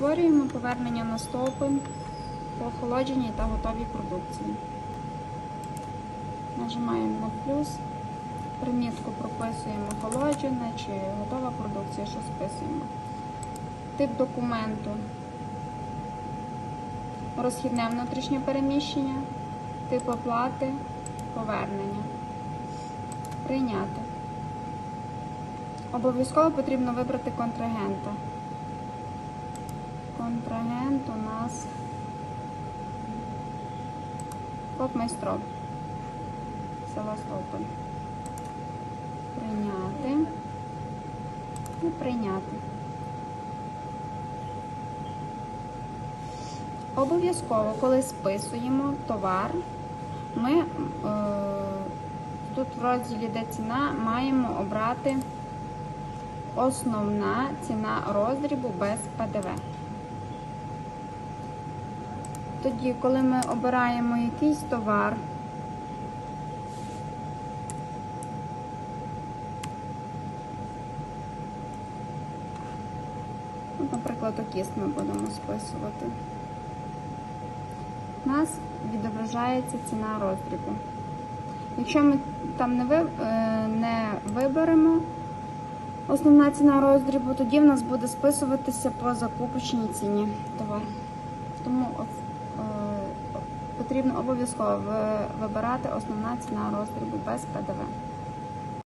створюємо повернення на стопи по охолодженій та готовій продукції. Нажимаємо на плюс, примітку прописуємо охолоджене чи готова продукція, що списуємо. Тип документу. Розхідне внутрішнє переміщення, тип оплати, повернення. Прийняти. Обов'язково потрібно вибрати контрагента. Контрагент у нас ФОП Майстров. Севастополь. Прийняти. І прийняти. Обов'язково, коли списуємо товар, ми е, тут в розділі де ціна маємо обрати основна ціна роздрібу без ПДВ. Тоді, коли ми обираємо якийсь товар, От, наприклад, окіст ми будемо списувати. У нас відображається ціна роздрібу. Якщо ми там е, не виберемо основна ціна роздрібу, тоді в нас буде списуватися по закупочній ціні товар. Тому потрібно обов'язково вибирати основна ціна роздрібу без ПДВ.